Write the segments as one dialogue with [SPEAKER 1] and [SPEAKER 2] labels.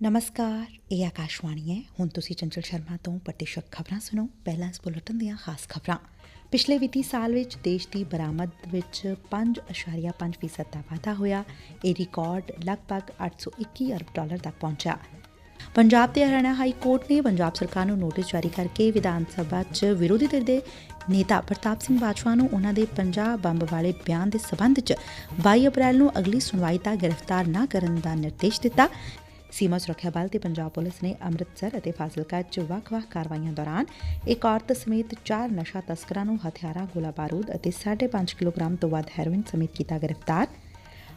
[SPEAKER 1] ਨਮਸਕਾਰ, ਇਹ ਆਕਾਸ਼ਵਾਣੀ ਹੈ। ਹੁਣ ਤੁਸੀਂ ਚੰਚਲ ਸ਼ਰਮਾ ਤੋਂ ਪ੍ਰਤੀਸ਼ਤ ਖਬਰਾਂ ਸੁਣੋ। ਪਹਿਲਾਂ ਇਸ ਬੁਲੇਟਿਨ ਦੀਆਂ ਖਾਸ ਖਬਰਾਂ। ਪਿਛਲੇ ਵਿੱਤੀ ਸਾਲ ਵਿੱਚ ਦੇਸ਼ ਦੀ ਬਰਾਮਦ ਵਿੱਚ 5.5% ਦਾ ਵਾਧਾ ਹੋਇਆ। ਇਹ ਰਿਕਾਰਡ ਲਗਭਗ 821 ਅਰਬ ਡਾਲਰ ਤੱਕ ਪਹੁੰਚਾ ਪੰਜਾਬ ਤੇ ਹਰਿਆਣਾ ਹਾਈ ਕੋਰਟ ਨੇ ਪੰਜਾਬ ਸਰਕਾਰ ਨੂੰ ਨੋਟਿਸ ਜਾਰੀ ਕਰਕੇ ਵਿਧਾਨ ਸਭਾ 'ਚ ਵਿਰੋਧੀ ਧਿਰ ਦੇ ਨੇਤਾ ਪ੍ਰਤਾਪ ਸਿੰਘ ਬਾਜਵਾ ਨੂੰ ਉਹਨਾਂ ਦੇ 50 ਬੰਬ ਵਾਲੇ ਬਿਆਨ ਦੇ ਸਬੰਧ 'ਚ 22 ਅਪ੍ਰੈਲ ਨੂੰ ਅਗਲੀ ਸੁਣਵਾਈ ਤੱਕ ਗ੍ਰਿਫਤਾਰ ਨਾ ਕਰਨ ਦਾ ਨਿਰਦੇਸ਼ ਦਿੱਤਾ। ਸੀਮਾ ਸੁਰੱਖਿਆ ਬਲ ਤੇ ਪੰਜਾਬ ਪੁਲਿਸ ਨੇ ਅੰਮ੍ਰਿਤਸਰ ਅਤੇ ਫਾਜ਼ਿਲਕਾ 'ਚ ਵੱਖ-ਵੱਖ ਕਾਰਵਾਈਆਂ ਦੌਰਾਨ ਇੱਕ ਔਰਤ ਸਮੇਤ ਚਾਰ ਨਸ਼ਾ ਤਸਕਰਾਂ ਨੂੰ ਹਥਿਆਰਾਂ, ਗੋਲਾ ਬਾਰੂਦ ਅਤੇ 5.5 ਕਿਲੋਗ੍ਰਾਮ ਤੋਂ ਵੱਧ ਹੈਰੋਇਨ ਸਮੇਤ ਕੀਤਾ ਗ੍ਰਿਫਤਾਰ।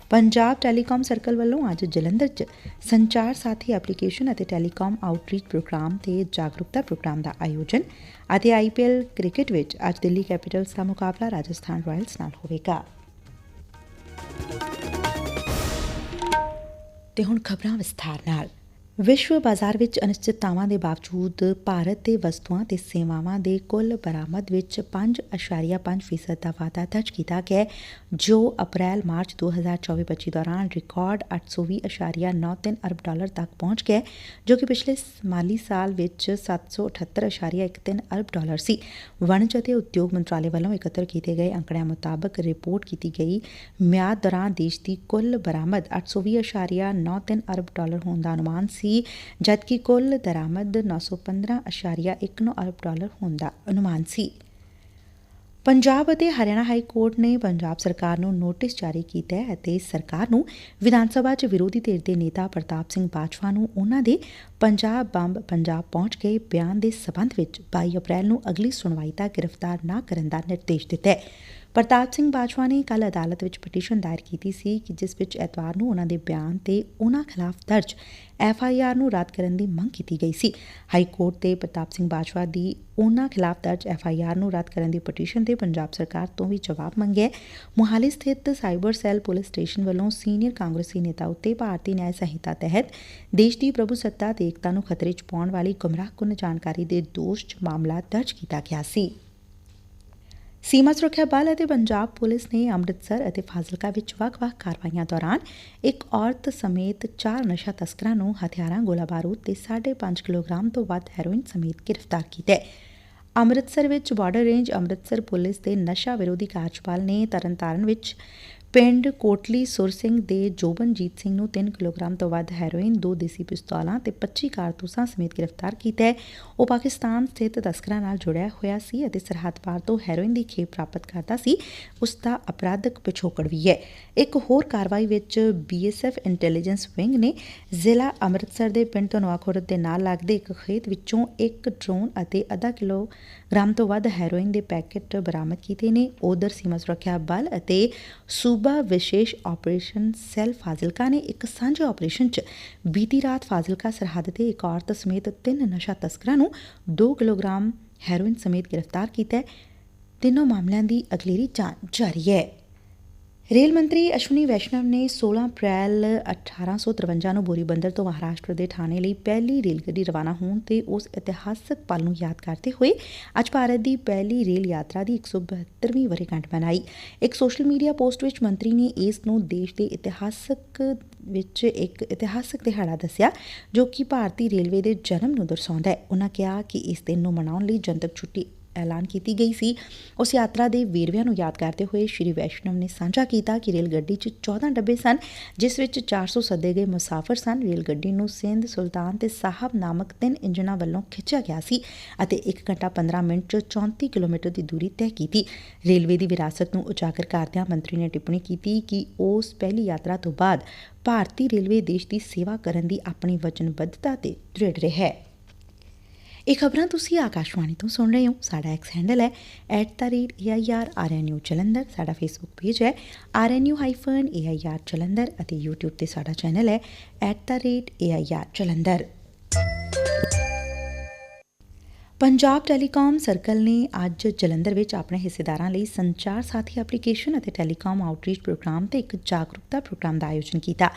[SPEAKER 1] ਪੰਜਾਬ ਟੈਲੀਕਾਮ ਸਰਕਲ ਵੱਲੋਂ ਅੱਜ ਜਲੰਧਰ 'ਚ ਸੰਚਾਰ ਸਾਥੀ ਐਪਲੀਕੇਸ਼ਨ ਅਤੇ ਟੈਲੀਕਾਮ ਆਊਟਰੀਚ ਪ੍ਰੋਗਰਾਮ ਤੇ ਜਾਗਰੂਕਤਾ ਪ੍ਰੋਗਰਾਮ ਦਾ ਆਯੋਜਨ ਅਤੇ ਆਈਪੀਐਲ ਕ੍ਰਿਕਟ ਵਿੱਚ ਅੱਜ ਦਿੱਲੀ ਕੈਪੀਟਲਸ ਦਾ ਮੁਕਾਬਲਾ ਰਾਜਸਥਾਨ ਰਾਇਲਸ ਨਾਲ ਹੋਵੇਗਾ। ਤੇ ਹੁਣ ਖਬਰਾਂ ਵਿਸਥਾਰ ਨਾਲ। ਵਿਸ਼ਵ ਬਾਜ਼ਾਰ ਵਿੱਚ ਅਨਿਸ਼ਚਿਤਤਾਵਾਂ ਦੇ ਬਾਵਜੂਦ ਭਾਰਤ ਦੇ ਵਸਤੂਆਂ ਤੇ ਸੇਵਾਵਾਂ ਦੇ ਕੁੱਲ ਬਰਾਮਦ ਵਿੱਚ 5.5% ਦਾ ਵਾਧਾ ਦਰਜ ਕੀਤਾ ਗਿਆ ਜੋ ਅਪ੍ਰੈਲ, ਮਾਰਚ 2024-25 ਦੌਰਾਨ ਰਿਕਾਰਡ 820.93 ਅਰਬ ਡਾਲਰ ਤੱਕ ਪਹੁੰਚ ਗਿਆ ਜੋ ਕਿ ਪਿਛਲੇ ਮਾਲੀ ਸਾਲ ਵਿੱਚ 778.13 ਅਰਬ ਡਾਲਰ ਸੀ। ਵਣਜ ਅਤੇ ਉਦਯੋਗ ਮੰਤਰਾਲੇ ਵੱਲੋਂ ਇਕੱਤਰ ਕੀਤੇ ਗਏ ਅੰਕੜਿਆਂ ਮੁਤਾਬਕ ਰਿਪੋਰਟ ਕੀਤੀ ਗਈ ਮਿਆਦ ਦੌਰਾਨ ਦੇਸ਼ ਦੀ ਕੁੱਲ ਬਰਾਮਦ 820.93 ਅਰਬ ਡਾਲਰ ਹੋਣ ਦਾ ਅਨੁਮਾਨ ਸੀ। ਜਦਕਿ ਕੁੱਲ ਦਰਾਮਦ 915.19 ਅਰਬ ਡਾਲਰ ਹੋਣ ਦਾ ਅਨੁਮਾਨ ਸੀ। ਪੰਜਾਬ ਅਤੇ ਹਰਿਆਣਾ ਹਾਈ ਕੋਰਟ ਨੇ ਪੰਜਾਬ ਸਰਕਾਰ ਨੂੰ ਨੋਟਿਸ ਜਾਰੀ ਕੀਤਾ ਹੈ ਅਤੇ ਸਰਕਾਰ ਨੂੰ ਵਿਧਾਨ ਸਭਾ 'ਚ ਵਿਰੋਧੀ ਧਿਰ ਦੇ ਨੇਤਾ ਪ੍ਰਤਾਪ ਸਿੰਘ ਬਾਜਵਾ ਨੂੰ ਉਨ੍ਹਾਂ ਦੇ ਪੰਜਾਬ ਬੰਬ ਪੰਜਾਬ ਪਹੁੰਚ ਗਏ ਬਿਆਨ ਦੇ ਸਬੰਧ ਵਿੱਚ 22 ਅਪ੍ਰੈਲ ਨੂੰ ਅਗਲੀ ਸੁਣਵਾਈ ਤੱਕ ਗ੍ਰਿਫਤਾਰ ਨਾ ਕਰਨ ਦਾ ਨਿਰਦੇਸ਼ ਦਿੱਤਾ ਹੈ। ਪ੍ਰਤਾਪ ਸਿੰਘ ਬਾਜਵਾ ਨੇ ਕੱਲ ਅਦਾਲਤ ਵਿੱਚ ਪਟੀਸ਼ਨ ਦਾਇਰ ਕੀਤੀ ਸੀ ਕਿ ਜਿਸ ਵਿੱਚ ਐਤਵਾਰ ਨੂੰ ਉਨ੍ਹਾਂ ਦੇ ਬਿਆਨ ਤੇ ਉਨ੍ਹਾਂ ਖਿਲਾਫ ਦਰਜ ਐਫ ਆਈ ਆਰ ਨੂੰ ਰੱਦ ਕਰਨ ਦੀ ਮੰਗ ਕੀਤੀ ਗਈ ਸੀ। ਹਾਈ ਕੋਰਟ ਤੇ ਪ੍ਰਤਾਪ ਸਿੰਘ ਬਾਜਵਾ ਦੀ ਉਨ੍ਹਾਂ ਖਿਲਾਫ ਦਰਜ ਐਫ ਆਈ ਆਰ ਨੂੰ ਰੱਦ ਕਰਨ ਦੀ ਪਟੀਸ਼ਨ ਤੇ ਪੰਜਾਬ ਸਰਕਾਰ ਤੋਂ ਵੀ ਜਵਾਬ ਮੰਗਿਆ ਮੁਹਾਲੀ ਸਥਿਤ ਸਾਈਬਰ ਸੈੱਲ ਪੁਲਿਸ ਸਟੇਸ਼ਨ ਵੱਲੋਂ ਸੀਨੀਅਰ ਕਾਂਗਰਸੀ ਨੇਤਾ ਉੱਤੇ ਭਾਰਤੀ ਨਿਆਂ ਸੰਹਿਤਾ ਤਹਿਤ ਦੇਸ਼ ਦੀ ਪ੍ਰਭੂਸੱਤਾ ਤੇ ਏਕਤਾ ਨੂੰ ਖਤਰੇ 'ਚ ਪਾਉਣ ਵਾਲੀ ਗੁੰਮਰਾਹਕੁੰਨ ਜਾਣਕਾਰੀ ਦੇ ਦੋਸ਼ 'ਚ ਮਾਮਲਾ ਦਰਜ ਕੀਤਾ ਗਿਆ ਸੀ। ਸੀਮਾ ਸੁਰੱਖਿਆ ਬਲ ਅਤੇ ਪੰਜਾਬ ਪੁਲਿਸ ਨੇ ਅੰਮ੍ਰਿਤਸਰ ਅਤੇ ਫਾਜ਼ਿਲਕਾ ਵਿੱਚ ਵੱਖ-ਵੱਖ ਕਾਰਵਾਈਆਂ ਦੌਰਾਨ ਇੱਕ ਔਰਤ ਸਮੇਤ ਚਾਰ ਨਸ਼ਾ ਤਸਕਰਾਂ ਨੂੰ ਹਥਿਆਰਾਂ, ਗੋਲਾ ਬਾਰੂਦ ਤੇ 5.5 ਕਿਲੋਗ੍ਰਾਮ ਤੋਂ ਵੱਧ ਹੈਰੋਇਨ ਸਮੇਤ ਗ੍ਰਿਫਤਾਰ ਕੀਤਾ ਹੈ। ਅੰਮ੍ਰਿਤਸਰ ਵਿੱਚ ਬਾਰਡਰ ਰੇਂਜ ਅੰਮ੍ਰਿਤਸਰ ਪੁਲਿਸ ਦੇ ਨਸ਼ਾ ਵਿਰੋਧੀ ਕਾਰਜਪਾਲ ਨੇ ਤਰਨਤਾਰਨ ਵਿੱਚ ਪਿੰਡ ਕੋਟਲੀ ਸੁਰ ਸਿੰਘ ਦੇ ਜੋਬਨਜੀਤ ਸਿੰਘ ਨੂੰ 3 ਕਿਲੋਗ੍ਰਾਮ ਤੋਂ ਵੱਧ ਹੈਰੋਇਨ, ਦੋ ਦੇਸੀ ਪਿਸਤੌਲਾਂ ਤੇ 25 ਕਾਰਤੂਸਾਂ ਸਮੇਤ ਗ੍ਰਿਫਤਾਰ ਕੀਤਾ ਹੈ। ਉਹ ਪਾਕਿਸਤਾਨ ਸਥਿਤ ਤਸਕਰਾਂ ਨਾਲ ਜੁੜਿਆ ਹੋਇਆ ਸੀ ਅਤੇ ਸਰਹੱਦ ਪਾਰ ਤੋਂ ਹੈਰੋਇਨ ਦੀ ਖੇਪ ਪ੍ਰਾਪਤ ਕਰਦਾ ਸੀ। ਉਸ ਦਾ ਅਪਰਾਧਕ ਪਿਛੋਕੜ ਵੀ ਹੈ। ਇੱਕ ਹੋਰ ਕਾਰਵਾਈ ਵਿੱਚ ਬੀਐਸਐਫ ਇੰਟੈਲੀਜੈਂਸ ਵਿੰਗ ਨੇ ਜ਼ਿਲ੍ਹਾ ਅੰਮ੍ਰਿਤਸਰ ਦੇ ਪਿੰਡ ਧਨਵਾ ਦੇ ਨਾਲ ਲੱਗਦੇ ਇੱਕ ਖੇਤ ਵਿੱਚੋਂ ਇੱਕ ਡਰੋਨ ਅਤੇ ਅੱਧਾ ਕਿਲੋਗ੍ਰਾਮ ਤੋਂ ਵੱਧ ਹੈਰੋਇਨ ਦੇ ਪੈਕੇਟ ਬਰਾਮਦ ਕੀਤੇ ਨੇ। ਉਧਰ ਸੀਮਾ ਸੁਰੱਖਿਆ ਬਲ ਅਤੇ ਸੂਬਾ ਸੂਬਾ ਵਿਸ਼ੇਸ਼ ਆਪਰੇਸ਼ਨ ਸੈੱਲ ਫਾਜ਼ਿਲਕਾ ਨੇ ਇੱਕ ਸਾਂਝੇ ਆਪਰੇਸ਼ਨ 'ਚ ਬੀਤੀ ਰਾਤ ਫਾਜ਼ਿਲਕਾ ਸਰਹੱਦ ਤੇ ਇੱਕ ਔਰਤ ਸਮੇਤ ਤਿੰਨ ਨਸ਼ਾ ਤਸਕਰਾਂ ਨੂੰ 2 ਕਿਲੋਗ੍ਰਾਮ ਹੈਰੋਇਨ ਸਮੇਤ ਗ੍ਰਿਫਤਾਰ ਕੀਤਾ ਹੈ। ਤਿੰਨੋਂ ਮਾਮਲਿਆਂ ਦੀ ਅਗਲੇਰੀ ਜਾਂਚ ਜਾਰੀ ਹੈ। ਰੇਲ ਮੰਤਰੀ ਅਸ਼ਵਨੀ ਵੈਸ਼ਨਵ ਨੇ 16 ਅਪ੍ਰੈਲ 1853 ਨੂੰ ਬੋਰੀਬੰਦਰ ਤੋਂ ਮਹਾਰਾਸ਼ਟਰ ਦੇ ਥਾਣੇ ਲਈ ਪਹਿਲੀ ਰੇਲ ਗੱਡੀ ਰਵਾਨਾ ਹੋਣ ਤੇ ਉਸ ਇਤਿਹਾਸਕ ਪਲ ਨੂੰ ਯਾਦ ਕਰਦੇ ਹੋਏ ਅੱਜ ਭਾਰਤ ਦੀ ਪਹਿਲੀ ਰੇਲ ਯਾਤਰਾ ਦੀ 172ਵੀਂ ਵਰ੍ਹੇਗੰਢ ਮਨਾਈ। ਇੱਕ ਸੋਸ਼ਲ ਮੀਡੀਆ ਪੋਸਟ ਵਿੱਚ ਮੰਤਰੀ ਨੇ ਇਸ ਨੂੰ ਦੇਸ਼ ਦੇ ਇਤਿਹਾਸਕ ਵਿੱਚ ਇੱਕ ਇਤਿਹਾਸਕ ਦਿਹਾੜਾ ਦੱਸਿਆ, ਜੋ ਕਿ ਭਾਰਤੀ ਰੇਲਵੇ ਦੇ ਜਨਮ ਨੂੰ ਦਰਸਾਉਂਦਾ ਹੈ। ਉਹਨਾਂ ਕਿਹਾ ਕਿ ਇਸ ਦਿਨ ਨੂੰ ਮਨਾਉਣ ਲਈ ਜਨਤਕ ਛੁੱਟੀ ਐਲਾਨ ਕੀਤੀ ਗਈ ਸੀ। ਉਸ ਯਾਤਰਾ ਦੇ ਵੇਰਵਿਆਂ ਨੂੰ ਯਾਦ ਕਰਦੇ ਹੋਏ ਸ਼੍ਰੀ ਵੈਸ਼ਨਵ ਨੇ ਸਾਂਝਾ ਕੀਤਾ ਕਿ ਰੇਲ ਗੱਡੀ 'ਚ 14 ਡੱਬੇ ਸਨ, ਜਿਸ ਵਿੱਚ 400 ਸੱਦੇ ਗਏ ਮੁਸਾਫਰ ਸਨ। ਰੇਲ ਗੱਡੀ ਨੂੰ ਸਿੰਧ ਸੁਲਤਾਨ ਤੇ ਸਾਹਿਬ ਨਾਮਕ ਤਿੰਨ ਇੰਜਨਾਂ ਵੱਲੋਂ ਖਿੱਚਿਆ ਗਿਆ ਸੀ ਅਤੇ 1 ਘੰਟਾ 15 ਮਿੰਟ 'ਚ 34 ਕਿਲੋਮੀਟਰ ਦੀ ਦੂਰੀ ਤੈਅ ਕੀਤੀ। ਰੇਲਵੇ ਦੀ ਵਿਰਾਸਤ ਨੂੰ ਉਜਾਗਰ ਕਰਦਿਆਂ ਮੰਤਰੀ ਨੇ ਟਿੱਪਣੀ ਕੀਤੀ ਕਿ ਉਸ ਪਹਿਲੀ ਯਾਤਰਾ ਤੋਂ ਬਾਅਦ ਭਾਰਤੀ ਰੇਲਵੇ ਦੇਸ਼ ਦੀ ਸੇਵਾ ਕਰਨ ਦੀ ਆਪਣੀ ਵਚਨਬੱਧਤਾ ਤੇ ਦ੍ਰਿੜ ਰਿਹਾ ਹੈ। ਇਹ ਖਬਰਾਂ ਤੁਸੀਂ ਆਕਾਸ਼ਵਾਣੀ ਤੋਂ ਸੁਣ ਰਹੇ ਹੋ। ਸਾਡਾ ਐਕਸ ਹੈਂਡਲ ਹੈ @airrnu ਜਲੰਧਰ। ਸਾਡਾ ਫੇਸਬੁੱਕ ਪੇਜ ਹੈ rnu-air ਜਲੰਧਰ ਅਤੇ YouTube ਤੇ ਸਾਡਾ ਚੈਨਲ ਹੈ @air Jalandhar Punjab telecom circle ਨੇ ਅੱਜ ਜਲੰਧਰ ਵਿੱਚ ਆਪਣੇ ਹਿੱਸੇਦਾਰਾਂ ਲਈ ਸੰਚਾਰ ਸਾਥੀ ਐਪਲੀਕੇਸ਼ਨ ਅਤੇ ਟੈਲੀਕਾਮ ਆਊਟਰੀਚ ਪ੍ਰੋਗਰਾਮ ਤੇ ਇੱਕ ਜਾਗਰੂਕਤਾ ਪ੍ਰੋਗਰਾਮ ਦਾ ਆਯੋਜਨ ਕੀਤਾ।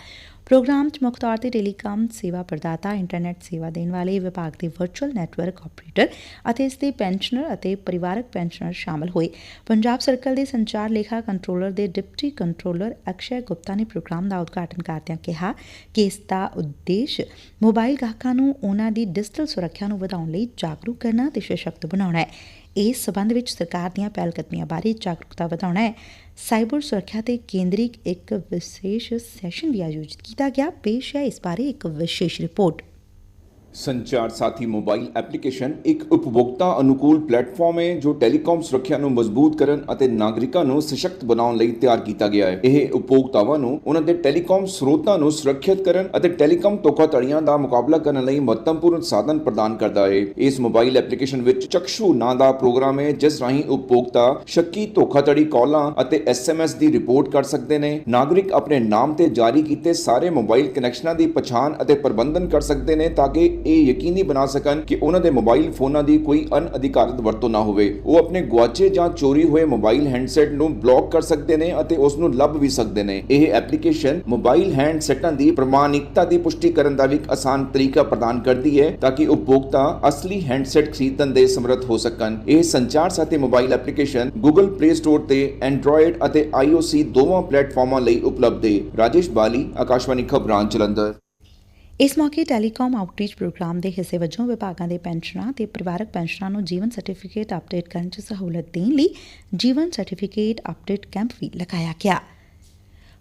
[SPEAKER 1] ਪ੍ਰੋਗਰਾਮ 'ਚ ਮੁੱਖ ਤੌਰ ਤੇ ਟੈਲੀਕਾਮ ਸੇਵਾ ਪ੍ਰਦਾਤਾ, ਇੰਟਰਨੈਟ ਸੇਵਾ ਦੇਣ ਵਾਲੇ ਵਿਭਾਗ ਦੇ ਵਰਚੁਅਲ ਨੈਟਵਰਕ ਆਪਰੇਟਰ ਅਤੇ ਇਸ ਦੇ ਪੈਨਸ਼ਨਰ ਅਤੇ ਪਰਿਵਾਰਕ ਪੈਨਸ਼ਨਰ ਸ਼ਾਮਲ ਹੋਏ। ਪੰਜਾਬ ਸਰਕਲ ਦੇ ਸੰਚਾਰ ਲੇਖਾ ਕੰਟਰੋਲਰ ਦੇ ਡਿਪਟੀ ਕੰਟਰੋਲਰ ਅਕਸ਼ੈ ਗੁਪਤਾ ਨੇ ਪ੍ਰੋਗਰਾਮ ਦਾ ਉਦਘਾਟਨ ਕਰਦਿਆਂ ਕਿਹਾ ਕਿ ਇਸ ਦਾ ਉਦੇਸ਼ ਮੋਬਾਈਲ ਗਾਹਕਾਂ ਨੂੰ ਉਹਨਾਂ ਦੀ ਡਿਜੀਟਲ ਸੁਰੱਖਿਆ ਨੂੰ ਵਧਾਉਣ ਲਈ ਜਾਗਰੂਕ ਕਰਨਾ ਤੇ ਸਸ਼ਕਤ ਬਣਾਉਣਾ ਹੈ। ਇਸ ਸਬੰਧ ਵਿੱਚ ਸਰਕਾਰ ਦੀਆਂ ਪਹਿਲਕਦਮੀਆਂ ਬਾਰੇ ਜਾਗਰੂਕਤਾ ਵਧਾਉਣਾ ਹੈ। ਸਾਈਬਰ ਸੁਰੱਖਿਆ ਤੇ ਕੇਂਦਰੀ ਇੱਕ ਵਿਸ਼ੇਸ਼ ਸੈਸ਼ਨ ਵੀ ਆਯੋਜਿਤ ਕੀਤਾ ਗਿਆ। ਪੇਸ਼ ਹੈ ਇਸ ਬਾਰੇ ਇੱਕ ਵਿਸ਼ੇਸ਼ ਰਿਪੋਰਟ।
[SPEAKER 2] ਸੰਚਾਰ ਸਾਥੀ ਮੋਬਾਈਲ ਐਪਲੀਕੇਸ਼ਨ ਇੱਕ ਉਪਭੋਗਤਾ ਅਨੁਕੂਲ ਪਲੇਟਫਾਰਮ ਹੈ ਜੋ ਟੈਲੀਕਾਮ ਸੁਰੱਖਿਆ ਨੂੰ ਮਜ਼ਬੂਤ ਕਰਨ ਅਤੇ ਨਾਗਰਿਕਾਂ ਨੂੰ ਸਸ਼ਕਤ ਬਣਾਉਣ ਲਈ ਤਿਆਰ ਕੀਤਾ ਗਿਆ ਹੈ। ਇਹ ਉਪਭੋਗਤਾਵਾਂ ਨੂੰ ਉਹਨਾਂ ਦੇ ਟੈਲੀਕਾਮ ਸਰੋਤਾਂ ਨੂੰ ਸੁਰੱਖਿਅਤ ਕਰਨ ਅਤੇ ਟੈਲੀਕਾਮ ਧੋਖਾਧੜੀਆਂ ਦਾ ਮੁਕਾਬਲਾ ਕਰਨ ਲਈ ਮਹੱਤਵਪੂਰਨ ਸਾਧਨ ਪ੍ਰਦਾਨ ਕਰਦਾ ਹੈ। ਇਸ ਮੋਬਾਈਲ ਐਪਲੀਕੇਸ਼ਨ ਵਿੱਚ ਚਕਸ਼ੂ ਨਾਂ ਦਾ ਪ੍ਰੋਗਰਾਮ ਹੈ, ਜਿਸ ਰਾਹੀਂ ਉਪਭੋਗਤਾ ਸ਼ੱਕੀ ਧੋਖਾਧੜੀ ਕਾਲਾਂ ਅਤੇ ਐਸਐਮਐਸ ਦੀ ਰਿਪੋਰਟ ਕਰ ਸਕਦੇ ਨੇ। ਨਾਗਰਿਕ ਆਪਣੇ ਨਾਮ ਤੇ ਜਾਰੀ ਕੀਤੇ ਸਾਰੇ ਮੋਬਾਈਲ ਕਨੈਕਸ਼ਨਾਂ ਦੀ ਪਛਾਣ ਅਤੇ ਪ੍ਰਬੰਧਨ ਕਰ ਸਕਦੇ ਨੇ ਤਾਂ ਕਿ ਇਹ ਯਕੀਨੀ ਬਣਾ ਸਕਣ ਕਿ ਉਹਨਾਂ ਦੇ ਮੋਬਾਈਲ ਫੋਨਾਂ ਦੀ ਕੋਈ ਅਨਅਧਿਕਾਰਤ ਵਰਤੋਂ ਨਾ ਹੋਵੇ। ਉਹ ਆਪਣੇ ਗੁਆਚੇ ਜਾਂ ਚੋਰੀ ਹੋਏ ਮੋਬਾਈਲ ਹੈਂਡਸੈਟ ਨੂੰ ਬਲੌਕ ਕਰ ਸਕਦੇ ਨੇ ਅਤੇ ਉਸ ਨੂੰ ਲੱਭ ਵੀ ਸਕਦੇ ਨੇ। ਇਹ ਐਪਲੀਕੇਸ਼ਨ ਮੋਬਾਈਲ ਹੈਂਡਸੈਟਾਂ ਦੀ ਪ੍ਰਮਾਣਿਕਤਾ ਦੀ ਪੁਸ਼ਟੀ ਕਰਨ ਦਾ ਵੀ ਇੱਕ ਆਸਾਨ ਤਰੀਕਾ ਪ੍ਰਦਾਨ ਕਰਦੀ ਹੈ ਤਾਂ ਕਿ ਉਪਭੋਗਤਾ ਅਸਲੀ ਹੈਂਡਸੈਟ ਖਰੀਦਣ ਦੇ ਸਮਰੱਥ ਹੋ ਸਕਣ। ਇਹ Sanchar Saathi mobile application Google Play Store ਤੇ Android ਅਤੇ iOS ਦੋਵਾਂ ਪਲੇਟਫਾਰਮਾਂ ਲਈ ਉਪਲਬਧ ਹੈ। ਰਾਜੇਸ਼ ਬਾਲੀ, ਆਕਾਸ਼ਵਾਣੀ ਖਬਰਾਂ, ਜਲੰਧਰ।
[SPEAKER 1] ਇਸ ਮੌਕੇ ਟੈਲੀਕਾਮ ਆਊਟਰੀਚ ਪ੍ਰੋਗਰਾਮ ਦੇ ਹਿੱਸੇ ਵਜੋਂ ਵਿਭਾਗਾਂ ਦੇ ਪੈਨਸ਼ਨਰਾਂ ਤੇ ਪਰਿਵਾਰਕ ਪੈਨਸ਼ਨਰਾਂ ਨੂੰ ਜੀਵਨ ਸਰਟੀਫਿਕੇਟ ਅਪਡੇਟ ਕਰਨ 'ਚ ਸਹੂਲਤ ਦੇਣ ਲਈ ਜੀਵਨ ਸਰਟੀਫਿਕੇਟ ਅਪਡੇਟ ਕੈਂਪ ਵੀ ਲਗਾਇਆ ਗਿਆ।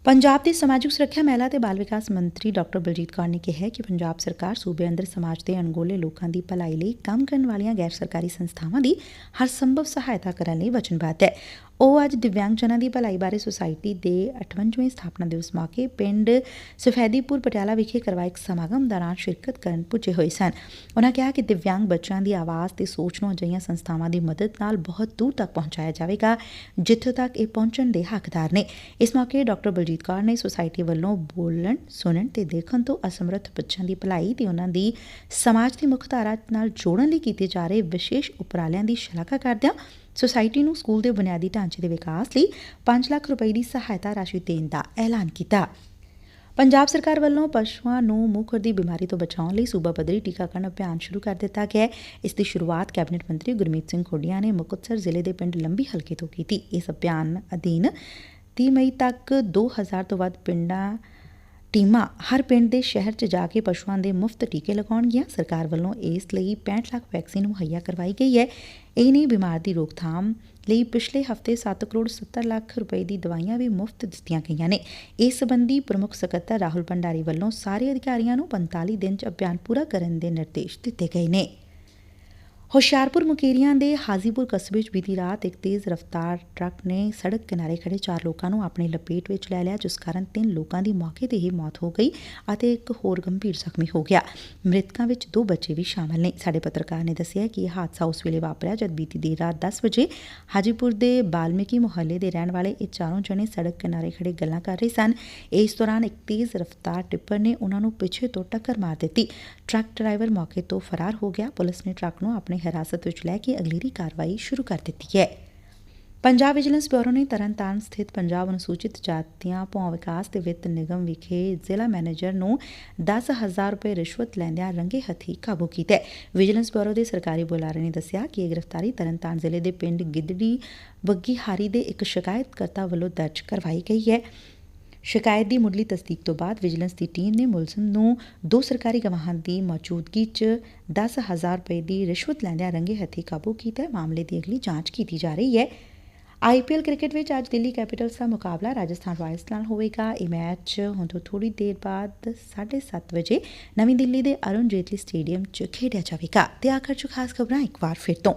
[SPEAKER 1] ਪੰਜਾਬ ਦੇ ਸਮਾਜਿਕ ਸੁਰੱਖਿਆ ਮਹਿਲਾ ਤੇ ਬਾਲ ਵਿਕਾਸ ਮੰਤਰੀ ਡਾਕਟਰ ਬਲਜੀਤ ਕੌਰ ਨੇ ਕਿਹਾ ਕਿ ਪੰਜਾਬ ਸਰਕਾਰ ਸੂਬੇ ਅੰਦਰ ਸਮਾਜ ਦੇ ਅਣਗੋਲੇ ਲੋਕਾਂ ਦੀ ਭਲਾਈ ਲਈ ਕੰਮ ਕਰਨ ਵਾਲੀਆਂ ਗੈਰ ਸਰਕਾਰੀ ਸੰਸਥਾਵਾਂ ਦੀ ਹਰ ਸੰਭਵ ਸਹਾਇਤਾ ਕਰਨ ਲਈ ਵਚਨਬੱਧ ਹੈ। ਉਹ ਅੱਜ ਦਿਵਿਆਂਗਜਨਾਂ ਦੀ ਭਲਾਈ ਬਾਰੇ ਸੁਸਾਇਟੀ ਦੇ 58ਵੇਂ ਸਥਾਪਨਾ ਦਿਵਸ ਮੌਕੇ ਪਿੰਡ ਸਫੈਦੀਪੁਰ ਪਟਿਆਲਾ ਵਿਖੇ ਕਰਵਾਏ ਇੱਕ ਸਮਾਗਮ ਦੌਰਾਨ ਸ਼ਿਰਕਤ ਕਰਨ ਪੁੱਜੇ ਹੋਏ ਸਨ। ਉਹਨਾਂ ਕਿਹਾ ਕਿ ਦਿਵਿਆਂਗ ਬੱਚਿਆਂ ਦੀ ਆਵਾਜ਼ ਤੇ ਸੋਚ ਨੂੰ ਅਜਿਹੀਆਂ ਸੰਸਥਾਵਾਂ ਦੀ ਮਦਦ ਨਾਲ ਬਹੁਤ ਦੂਰ ਤੱਕ ਪਹੁੰਚਾਇਆ ਜਾਵੇਗਾ, ਜਿੱਥੇ ਤੱਕ ਇਹ ਪਹੁੰਚਣ ਦੇ ਹੱਕਦਾਰ ਨੇ। ਇਸ ਮੌਕੇ ਡਾਕਟਰ ਬਲਜੀਤ ਕੌਰ ਨੇ ਸੁਸਾਇਟੀ ਵੱਲੋਂ ਬੋਲਣ, ਸੁਣਨ ਤੇ ਦੇਖਣ ਤੋਂ ਅਸਮਰੱਥ ਬੱਚਿਆਂ ਦੀ ਭਲਾਈ ਤੇ ਉਹਨਾਂ ਦੀ ਸਮਾਜ ਦੀ ਮੁੱਖ ਧਾਰਾ ਨਾਲ ਜੋੜਨ ਲਈ ਕੀਤੇ ਜਾ ਰਹੇ ਵਿਸ਼ੇਸ਼ ਉਪਰਾਲਿਆਂ ਦੀ ਸ਼ਲਾਘਾ ਕਰਦਿਆਂ ਸੁਸਾਇਟੀ ਨੂੰ ਸਕੂਲ ਦੇ ਬੁਨਿਆਦੀ ਢਾਂਚੇ ਦੇ ਵਿਕਾਸ ਲਈ 5 ਲੱਖ ਰੁਪਏ ਦੀ ਸਹਾਇਤਾ ਰਾਸ਼ੀ ਦੇਣ ਦਾ ਐਲਾਨ ਕੀਤਾ। ਪੰਜਾਬ ਸਰਕਾਰ ਵੱਲੋਂ ਪਸ਼ੂਆਂ ਨੂੰ ਮੂੰਹ ਖੁਰ ਦੀ ਬਿਮਾਰੀ ਤੋਂ ਬਚਾਉਣ ਲਈ ਸੂਬਾ ਪੱਧਰੀ ਟੀਕਾਕਰਨ ਅਭਿਆਨ ਸ਼ੁਰੂ ਕਰ ਦਿੱਤਾ ਗਿਆ ਹੈ। ਇਸ ਦੀ ਸ਼ੁਰੂਆਤ ਕੈਬਨਿਟ ਮੰਤਰੀ ਗੁਰਮੀਤ ਸਿੰਘ ਖੋਡੀਆਂ ਨੇ ਮੁਕਤਸਰ ਜ਼ਿਲ੍ਹੇ ਦੇ ਪਿੰਡ ਲੰਬੀ ਹਲਕੇ ਤੋਂ ਕੀਤੀ। ਇਸ ਅਭਿਆਨ ਅਧੀਨ 30 ਮਈ ਤੱਕ 2000 ਤੋਂ ਵੱਧ ਪਿੰਡਾਂ ਟੀਮਾਂ ਹਰ ਪਿੰਡ ਦੇ ਸ਼ਹਿਰ 'ਚ ਜਾ ਕੇ ਪਸ਼ੂਆਂ ਦੇ ਮੁਫਤ ਟੀਕੇ ਲਗਾਉਣਗੀਆਂ। ਸਰਕਾਰ ਵੱਲੋਂ ਇਸ ਲਈ 65 ਲੱਖ ਵੈਕਸੀਨ ਮੁਹੱਈਆ ਕਰਵਾਈ ਗਈ ਹੈ। ਇਹ ਨਹੀਂ ਬਿਮਾਰ ਦੀ ਰੋਕਥਾਮ ਲਈ ਪਿਛਲੇ ਹਫ਼ਤੇ 7 ਕਰੋੜ 70 ਲੱਖ ਰੁਪਏ ਦੀ ਦਵਾਈਆਂ ਵੀ ਮੁਫਤ ਦਿੱਤੀਆਂ ਗਈਆਂ ਨੇ। ਇਸ ਸੰਬੰਧੀ ਪ੍ਰਮੁੱਖ ਸਕੱਤਰ ਰਾਹੁਲ ਭੰਡਾਰੀ ਵੱਲੋਂ ਸਾਰੇ ਅਧਿਕਾਰੀਆਂ ਨੂੰ 45 ਦਿਨ 'ਚ ਅਭਿਆਨ ਪੂਰਾ ਕਰਨ ਦੇ ਨਿਰਦੇਸ਼ ਦਿੱਤੇ ਗਏ ਨੇ। ਹੁਸ਼ਿਆਰਪੁਰ ਮੁਕੇਰੀਆਂ ਦੇ ਹਾਜ਼ੀਪੁਰ ਕਸਬੇ 'ਚ ਬੀਤੀ ਰਾਤ ਇੱਕ ਤੇਜ਼ ਰਫ਼ਤਾਰ ਟਰੱਕ ਨੇ ਸੜਕ ਕਿਨਾਰੇ ਖੜੇ ਚਾਰ ਲੋਕਾਂ ਨੂੰ ਆਪਣੇ ਲਪੇਟ ਵਿੱਚ ਲੈ ਲਿਆ, ਜਿਸ ਕਾਰਨ ਤਿੰਨ ਲੋਕਾਂ ਦੀ ਮੌਕੇ ਤੇ ਹੀ ਮੌਤ ਹੋ ਗਈ ਅਤੇ ਇੱਕ ਹੋਰ ਗੰਭੀਰ ਜ਼ਖਮੀ ਹੋ ਗਿਆ। ਮ੍ਰਿਤਕਾਂ ਵਿੱਚ ਦੋ ਬੱਚੇ ਵੀ ਸ਼ਾਮਲ ਨੇ। ਸਾਡੇ ਪੱਤਰਕਾਰ ਨੇ ਦੱਸਿਆ ਕਿ ਇਹ ਹਾਦਸਾ ਉਸ ਵੇਲੇ ਵਾਪਰਿਆ ਜਦ ਬੀਤੀ ਦੇਰ ਰਾਤ 10 ਵਜੇ ਹਾਜੀਪੁਰ ਦੇ ਬਾਲਮੀਕੀ ਮੁਹੱਲੇ ਦੇ ਰਹਿਣ ਵਾਲੇ ਇਹ ਚਾਰੋਂ ਜਣੇ ਸੜਕ ਕਿਨਾਰੇ ਖੜੇ ਗੱਲਾਂ ਕਰ ਰਹੇ ਸਨ। ਇਸ ਦੌਰਾਨ ਇੱਕ ਤੇਜ਼ ਰਫ਼ਤਾਰ ਟਿੱਪਰ ਨੇ ਉਹਨਾਂ ਨੂੰ ਪਿੱਛੇ ਤੋਂ ਟੱਕਰ ਮਾਰ ਦਿੱਤੀ। ਟਰੱਕ ਡਰਾਈਵਰ ਮੌਕੇ ਤੋਂ ਫਰਾਰ ਹੋ ਗਿਆ। ਪੁਲਿਸ ਨੇ ਟਰੱਕ ਨੂੰ ਆਪਣੇ ਹਿਰਾਸਤ ਵਿੱਚ ਲੈ ਕੇ ਅਗਲੇਰੀ ਕਾਰਵਾਈ ਸ਼ੁਰੂ ਕਰ ਦਿੱਤੀ ਹੈ। ਪੰਜਾਬ ਵਿਜੀਲੈਂਸ ਬਿਊਰੋ ਨੇ ਤਰਨਤਾਰਨ ਸਥਿਤ ਪੰਜਾਬ ਅਨੁਸੂਚਿਤ ਜਾਤੀਆਂ ਭੌਂ ਵਿਕਾਸ ਤੇ ਵਿੱਤ ਨਿਗਮ ਵਿਖੇ ਜ਼ਿਲ੍ਹਾ ਮੈਨੇਜਰ ਨੂੰ 10000 ਰੁਪਏ ਰਿਸ਼ਵਤ ਲੈਂਦਿਆਂ ਰੰਗੇ ਹੱਥੀ ਕਾਬੂ ਕੀਤਾ ਵਿਜੀਲੈਂਸ ਬਿਊਰੋ ਦੇ ਸਰਕਾਰੀ ਬੁਲਾਰੇ ਨੇ ਦੱਸਿਆ ਕਿ ਇਹ ਗ੍ਰਿਫਤਾਰੀ ਤਰਨਤਾਰਨ ਜ਼ਿਲ੍ਹੇ ਦੇ ਪਿੰਡ ਗਿੱਦੜੀ ਬੱਗੀਹਾਰੀ ਦੇ ਇੱਕ ਸ਼ਿਕਾਇਤਕਰਤਾ ਵੱਲੋਂ ਦਰਜ ਕਰਵਾਈ ਗਈ ਹੈ। ਸ਼ਿਕਾਇਤ ਦੀ ਮੁੱਢਲੀ ਤਸਦੀਕ ਤੋਂ ਬਾਅਦ ਵਿਜੀਲੈਂਸ ਦੀ ਟੀਮ ਨੇ ਮੁਲਜ਼ਮ ਨੂੰ ਦੋ ਸਰਕਾਰੀ ਗਵਾਹਾਂ ਦੀ ਮੌਜੂਦਗੀ 'ਚ 10000 ਰੁਪਏ ਦੀ ਰਿਸ਼ਵਤ ਲੈਂਦਿਆਂ ਰੰਗੇ ਹੱਥੀਂ ਕਾਬੂ ਕੀਤਾ ਮਾਮਲੇ ਦੀ ਅਗਲੀ ਜਾਂਚ ਕੀਤੀ ਜਾ ਰਹੀ ਹੈ। ਆਈਪੀਐਲ ਕ੍ਰਿਕਟ ਵਿੱਚ ਅੱਜ ਦਿੱਲੀ ਕੈਪੀਟਲਸ ਦਾ ਮੁਕਾਬਲਾ ਰਾਜਸਥਾਨ ਰਾਇਲਸ ਨਾਲ ਹੋਵੇਗਾ। ਇਹ ਮੈਚ ਹੁਣ ਤੋਂ ਥੋੜੀ ਦੇਰ ਬਾਅਦ 7:30 ਵਜੇ ਨਵੀਂ ਦਿੱਲੀ ਦੇ ਅਰੁਣ ਜੇਤਲੀ ਸਟੇਡੀਅਮ 'ਚ ਖੇਡਿਆ ਜਾਵੇਗਾ। ਤੇ ਆਖਰ 'ਚ ਖਾਸ ਖਬਰਾਂ ਇੱਕ ਵਾਰ ਫਿਰ ਤੋਂ।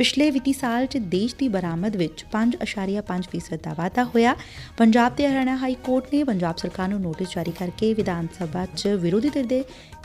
[SPEAKER 1] ਪਿਛਲੇ ਵਿੱਤੀ ਸਾਲ 'ਚ ਦੇਸ਼ ਦੀ ਬਰਾਮਦ ਵਿੱਚ 5.5% ਦਾ ਵਾਧਾ ਹੋਇਆ। ਪੰਜਾਬ ਤੇ ਹਰਿਆਣਾ ਹਾਈ ਕੋਰਟ ਨੇ ਪੰਜਾਬ ਸਰਕਾਰ ਨੂੰ ਨੋਟਿਸ ਜਾਰੀ ਕਰਕੇ ਵਿਧਾਨ ਸਭਾ 'ਚ ਵਿਰੋਧੀ ਧਿਰ ਦੇ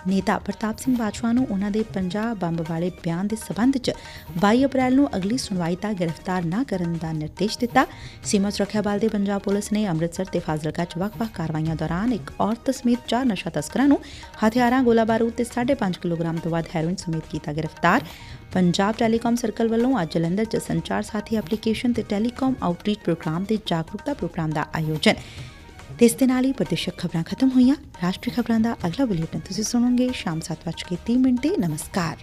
[SPEAKER 1] ਨੇਤਾ ਪ੍ਰਤਾਪ ਸਿੰਘ ਬਾਜਵਾ ਨੂੰ ਉਹਨਾਂ ਦੇ 50 ਬੰਬ ਵਾਲੇ ਬਿਆਨ ਦੇ ਸਬੰਧ 'ਚ 22 ਅਪ੍ਰੈਲ ਨੂੰ ਅਗਲੀ ਸੁਣਵਾਈ ਤੱਕ ਗ੍ਰਿਫਤਾਰ ਨਾ ਕਰਨ ਦਾ ਨਿਰਦੇਸ਼ ਦਿੱਤਾ। ਸੀਮਾ ਸੁਰੱਖਿਆ ਬਲ ਦੇ ਪੰਜਾਬ ਪੁਲਿਸ ਨੇ ਅੰਮ੍ਰਿਤਸਰ ਤੇ ਫਾਜ਼ਿਲਕਾ 'ਚ ਵੱਖ-ਵੱਖ ਕਾਰਵਾਈਆਂ ਦੌਰਾਨ ਇੱਕ ਔਰਤ ਸਮੇਤ ਚਾਰ ਨਸ਼ਾ ਤਸਕਰਾਂ ਨੂੰ ਹਥਿਆਰਾਂ, ਗੋਲਾ ਬਾਰੂਦ ਤੇ 5.5 ਕਿਲੋਗ੍ਰਾਮ ਤੋਂ ਵੱਧ ਹੈਰੋਇਨ ਸਮੇਤ ਕੀਤਾ ਗ੍ਰਿਫਤਾਰ। ਪੰਜਾਬ ਟੈਲੀਕਾਮ ਸਰਕਲ ਵੱਲੋਂ ਅੱਜ ਜਲੰਧਰ 'ਚ ਸੰਚਾਰ ਸਾਥੀ ਐਪਲੀਕੇਸ਼ਨ ਤੇ ਟੈਲੀਕਾਮ ਆਊਟਰੀਚ ਪ੍ਰੋਗਰਾਮ ਤੇ ਜਾਗਰੂਕਤਾ ਪ੍ਰੋਗਰਾਮ ਦਾ ਆਯੋਜਨ ਤੇ ਇਸ ਦੇ ਨਾਲ ਹੀ ਪ੍ਰਦੇਸ਼ਕ ਖਬਰਾਂ ਖਤਮ ਹੋਈਆਂ। ਰਾਸ਼ਟਰੀ ਖਬਰਾਂ ਦਾ ਅਗਲਾ ਬੁਲੇਟਿਨ ਤੁਸੀਂ ਸੁਣੋਗੇ ਸ਼ਾਮ 7:30 ਮਿੰਟ। ਤੇ ਨਮਸਕਾਰ।